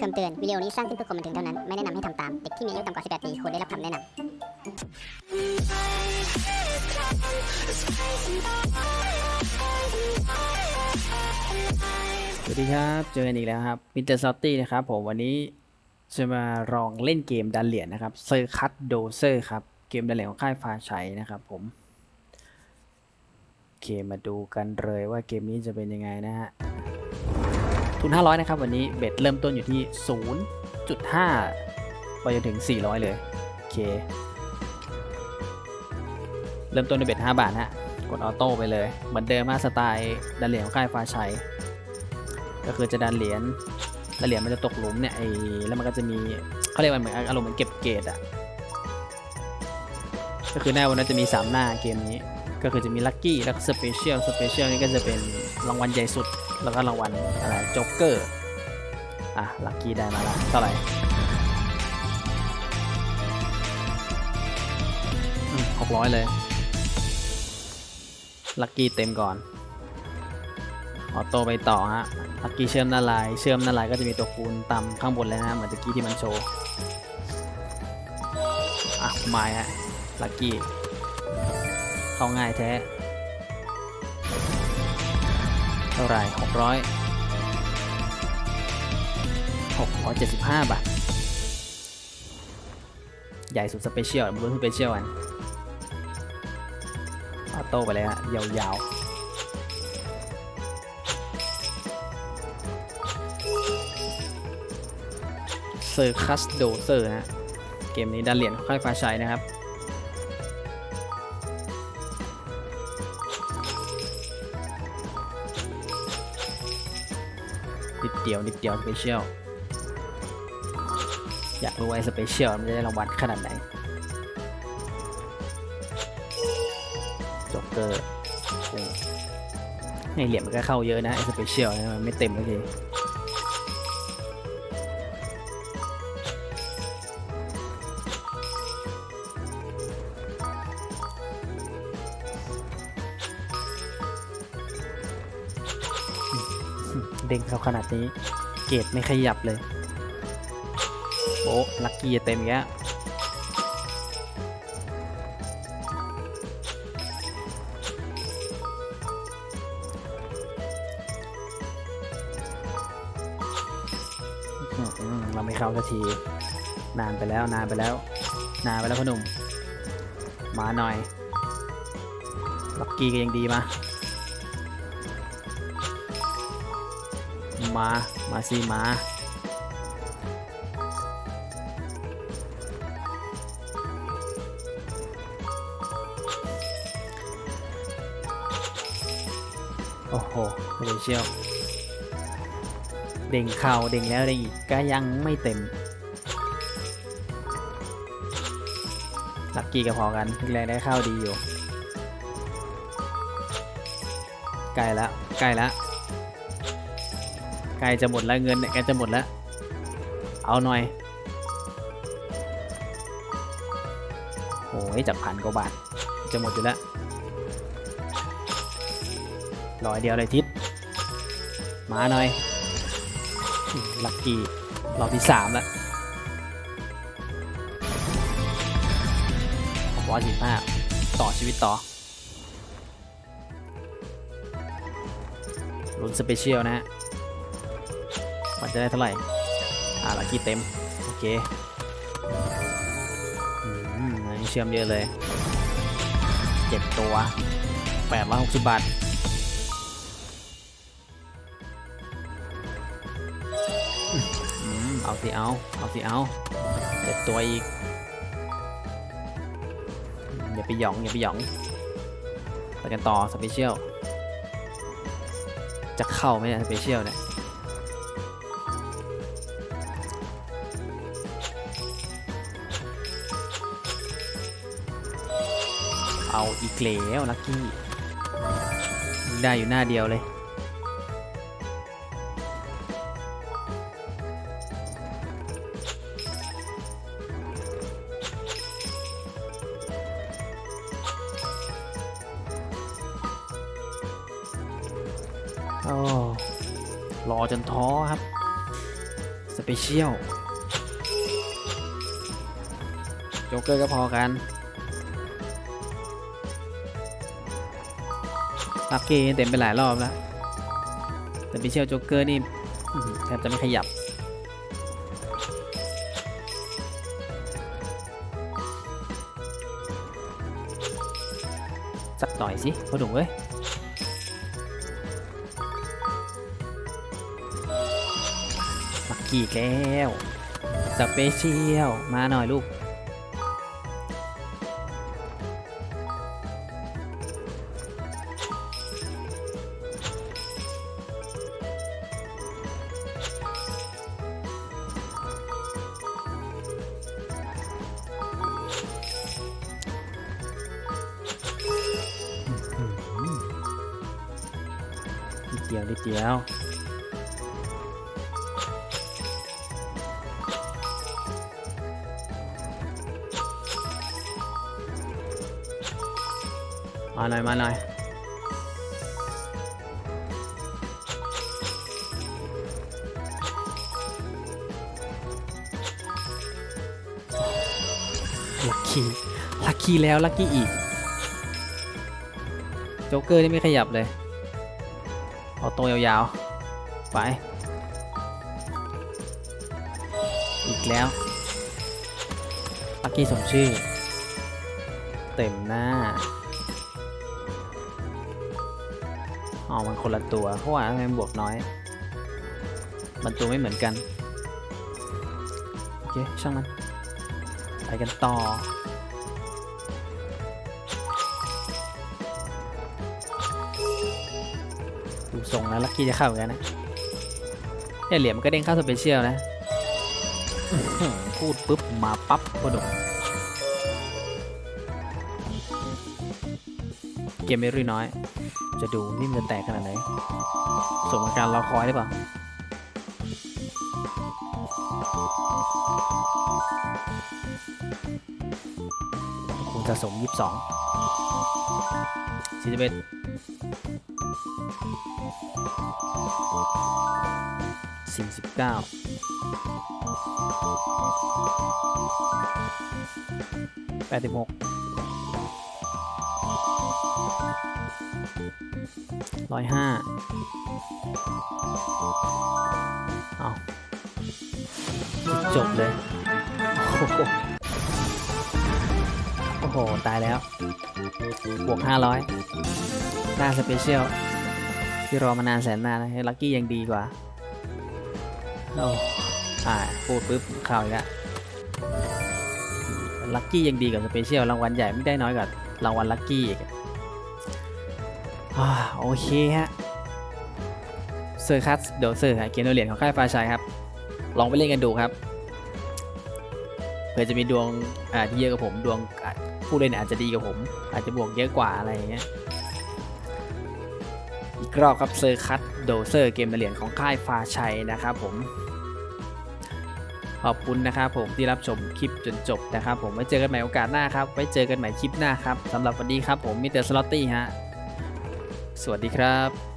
คำเตือน วิดีโอนี้สร้างขึ้นเพื่อความบันเทิงเท่านั้น ไม่แนะนำให้ทำตาม เด็กที่มีอายุต่ำกว่า 18 ปีควรได้รับคำแนะนำ สวัสดีครับ เจอกันอีกแล้วครับมิสเตอร์ซอตตี้นะครับผมวันนี้จะมาลองเล่นเกมดันเหรียญนะครับเซอร์คัตโดเซอร์ครับเกมดันเหรียญของค่ายฟ้าชัยนะครับผมโอเคมาดูกันเลยว่าเกมนี้จะเป็นยังไงนะฮะ ทุน 500 นะครับ วันนี้เบ็ดเริ่มต้นอยู่ที่ 0.5 ไปจนถึง 400 เลย โอเค เริ่มต้นด้วยเบ็ด 5 บาทฮะ กดออโต้ไปเลย เหมือนเดิมมาสไตล์ดันเหรียญของค่ายฟ้าชัย ก็คือจะดันเหรียญแล้วเหรียญมันจะตกหลุมเนี่ยไอ้แล้วมันก็จะมีเขาเรียกว่าเหมือนอารมณ์เหมือนเก็บเกรดอะก็คือหน้าวันนั้นจะมี 3 หน้าเกมนี้ ก็คือจะมีลัคกี้แล้วก็สเปเชียลสเปเชียลนี่ก็จะเป็นรางวัลใหญ่สุด แล้วก็รางวัลอะไรโจ๊กเกอร์อะลัคกี้ได้มาแล้วเท่าไหร่หกร้อยเลยลัคกี้เต็มก่อนออโต้ไปต่อฮะลักกี้เชื่อมหน้าลาย เชื่อมหน้าลายก็จะมีตัวคูณต่ำข้างบนเลยนะเหมือนตะกี้ที่มันโชว์อะไม้ฮะลักกี้ เข้าง่ายแท้ เท่าไหร่หกร้อยหกร้อยเจ็ดสิบห้าบาท ใหญ่สุดสเปเชียลบนสเปเชียลอันออโต้ไปเลยฮะยาวๆเซอร์คัสโดเซอร์ฮะ เกมนี้ดันเหรียญค่ายฟ้าชัยนะครับ นิดเดียวนิดเดียวสเปเชียลอยากรู้ไอ้สเปเชียลมันจะได้รางวัลขนาดไหนจ็อกเกอร์ให้เหรียญมันก็เข้าเยอะนะไอสเปเชียลนะมันไม่เต็มเลย ด้งเขาขนาดนี้ เกรดไม่ขยับเลยโอ้ลักกี้เต็มอีกแล้เราไม่เข้าสักที นานไปแล้วนานไปแล้ว นานไปแล้วพ่อหนุ่ม มาหน่อยลักกี้ก็ยังดีมา มา มาสิมา โอ้โหเลยเชียวเด้งเข่าเด้งแล้วเด้งอีกก็ยังไม่เต็มลักกี้ก็พอกันแรงได้เข้าดีอยู่ ใกล้แล้วใกล้แล้ว ใกล้จะหมดแล้วเงินเนี่ยใกล้จะหมดแล้ว เอาหน่อยโอ้ยจากพันกว่าบาท จะหมดอยู่แล้วร้อยเดียวเลยทิศมาหน่อย ลักกี้รอบที่สามแล้วร้อยสิบห้าต่อชีวิตต่อลุ้นสเปเชียลนะฮะ มันจะได้เท่าไหร่ อ่าลักกี้เต็ม โอเคอืมเชื่อมเยอะเลยเจ็ดตัวแปดร้อยหกสิบบาทอืมเอาสิเอาเอาสิเอาเจ็ดตัวอีกอืมอย่าไปหยองอย่าไปหยองไปกันต่อสเปเชียลจะเข้าไหมเนี่ยสเปเชียลเนี่ย เอาอีกแล้วลักกี้ได้อยู่หน้าเดียวเลยโอ้รอจนท้อครับ สเปเชียลโจ๊กเกอร์ก็พอกัน ลักกี้เต็มไปหลายรอบแล้วสเปเชียลโจ๊กเกอร์นี่แทบจะไม่ขยับ สักหน่อยสิพ่อหนุ่มเอ้ยลักกี้อีกแล้วสเปเชียลมาหน่อยลูก ดเดียวนิดเดียวมาหน่อยมาหน่อยลัคกี้ลัคกี้แล้วลัคกี้อีกโจ๊กเกอร์นี่ไม่ขยับเลย เอาตัวยาวๆ ไป อีกแล้วลักกี้สมชื่อ เต็มหน้าอ๋อมันคนละตัวเพราะว่าทำไมมันบวกน้อย มันตัวไม่เหมือนกัน โอเค ช่างมัน ไปกันต่อ ทรงแล้วลักกี้จะเข้ากันนะเนี่ยเหลี่ยมก็เด้งเข้าสเปเชียลนะพูดปุ๊บมาปั๊บกระโดดเกมไม่รุ่ยน้อย จะดูนี่มันจะแตกขนาดไหนสมกับการรอคอยหรือเปล่าคงจะสมยี่สิ บสองสี่สิบเอ็ดสี่สิบเก้าแปดสิบหกร้อยห้าเอาจบเลย โอ้โห โอ้โห ตายแล้ว บวกห้าร้อยหน้าสเปเชียลที่รอมานานแสนนานนะลักกี้ยังดีกว่า โอ้อ่าพูดปุ๊บข่าวอีกแล้วลัคกี้ยังดีกว่าสเปเชียลรางวัลใหญ่ไม่ได้น้อยกว่ารางวัลลัคกี้อีกโอเคฮะเซอร์คัสเดลเซอร์เกมโดเหรียญของค่ายฟ้าชัยครับ ลองไปเล่นกันดูครับเผื่อจะมีดวงอ่าที่เยอะกว่าผมดวงผู้เล่นอาจจะดีกว่าผม อาจจะบวกเยอะกว่าอะไรอย่างเงี้ยอีกรอบครับเซอร์คัตโดเซอร์เกมเหรียญของค่ายฟ้าชัยนะครับผม ขอบคุณนะครับผมที่รับชมคลิปจนจบนะครับผมไว้เจอกันใหม่โอกาสหน้าครับไว้เจอกันใหม่คลิปหน้าครับสำหรับวันนี้ครับผมมิเตอร์สลอตตี้ฮะสวัสดีครับ